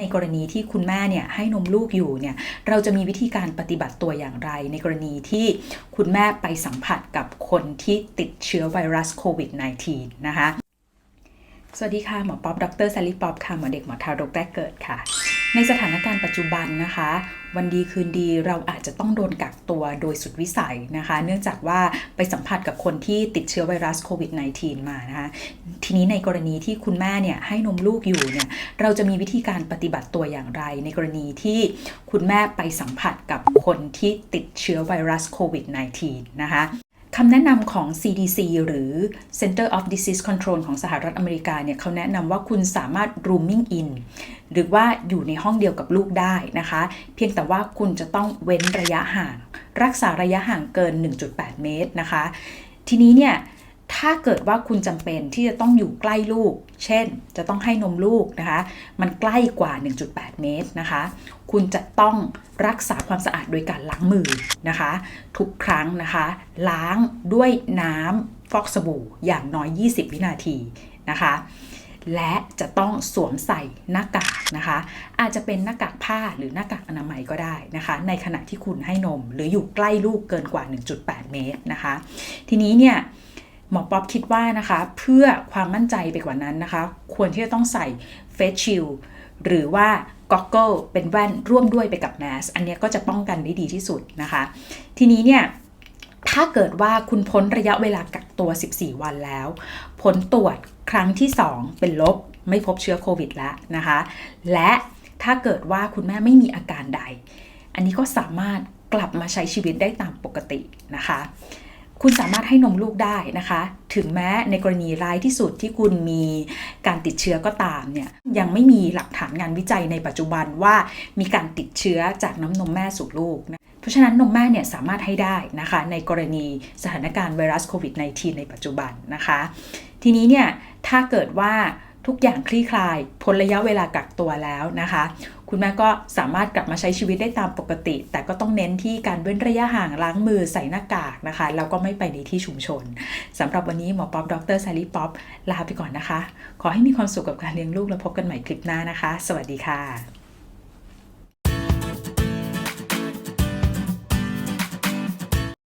ในกรณีที่คุณแม่เนี่ยให้นมลูกอยู่เนี่ยเราจะมีวิธีการปฏิบัติตัวอย่างไร ในกรณีที่คุณแม่ไปสัมผัสกับคนที่ติดเชื้อไวรัสโควิด -19 นะคะ สวัสดีค่ะ หมอป๊อบดรซาลิป๊อบค่ะ หมอเด็กหมอทารกแรกเกิดค่ะ ในสถานการณ์ปัจจุบันนะคะ วันดีคืนดีเราอาจจะต้องโดนกักตัวโดยสุดวิสัยนะคะ เนื่องจากว่าไปสัมผัสกับคนที่ติดเชื้อไวรัสโควิด -19 มานะคะ ทีนี้ในกรณีที่คุณแม่เนี่ยให้นมลูกอยู่เนี่ยเราจะมีวิธีการปฏิบัติตัวอย่างไร ในกรณีที่คุณแม่ไปสัมผัสกับคนที่ติดเชื้อไวรัสโควิด -19 นะคะคำแนะนำของ CDC หรือ Center of Disease Control ของสหรัฐอเมริกาเนี่ยเขาแนะนำว่าคุณสามารถ rooming in หรือว่าอยู่ในห้องเดียวกับลูกได้นะคะ เพียงแต่ว่าคุณจะต้องเว้นระยะห่าง รักษาระยะห่างเกิน 1.8 เมตรนะคะ ทีนี้เนี่ยถ้าเกิดว่าคุณจำเป็นที่จะต้องอยู่ใกล้ลูก เช่น จะต้องให้นมลูกนะคะ มันใกล้กว่า 1.8 เมตรนะคะ คุณจะต้องรักษาความสะอาดโดยการล้างมือนะคะ ทุกครั้งนะคะ ล้างด้วยน้ำฟอกสบู่อย่างน้อย 20 วินาทีนะคะ และจะต้องสวมใส่หน้ากากนะคะ อาจจะเป็นหน้ากากผ้าหรือหน้ากากอนามัยก็ได้นะคะ ในขณะที่คุณให้นม หรืออยู่ใกล้ลูกเกินกว่า 1.8 เมตรนะคะ ทีนี้เนี่ยหมอป๊อบคิดว่านะคะ เพื่อความมั่นใจไปกว่านั้นนะคะ ควรที่จะต้องใส่เฟสชิลหรือว่าก็อกเกิลเป็นแว่นร่วมด้วยไปกับแมสอันนี้ก็จะป้องกันได้ดีที่สุดนะคะ ทีนี้เนี่ยถ้าเกิดว่าคุณพ้นระยะเวลากักตัว 14 วันแล้ว ผลตรวจ ครั้งที่ 2 เป็นลบไม่พบเชื้อโควิดแล้วนะคะ และถ้าเกิดว่าคุณแม่ไม่มีอาการใด อันนี้ก็สามารถกลับมาใช้ชีวิตได้ตามปกตินะคะ คุณสามารถให้นมลูกได้นะคะ ถึงแม้ในกรณีร้ายที่สุดที่คุณมีการติดเชื้อก็ตามเนี่ย ยังไม่มีหลักฐานงานวิจัยในปัจจุบันว่ามีการติดเชื้อจากน้ำนมแม่สู่ลูกนะเพราะฉะนั้นนมแม่เนี่ยสามารถให้ได้นะคะ ในกรณีสถานการณ์ไวรัสโควิด -19 ในปัจจุบันนะคะ ทีนี้เนี่ยถ้าเกิดว่าทุกอย่างคลี่คลายพ้นระยะเวลากักตัวแล้วนะคะ คุณแม่ก็สามารถกลับมาใช้ชีวิตได้ตามปกติ แต่ก็ต้องเน้นที่การเว้นระยะห่างล้างมือใส่หน้ากากนะคะ แล้วก็ไม่ไปในที่ชุมชนสำหรับวันนี้หมอป๊อบดรซาลีป๊อปลาไปก่อนนะคะ ขอให้มีความสุขกับการเลี้ยงลูกแล้วพบกันใหม่คลิปหน้านะคะ สวัสดีค่ะ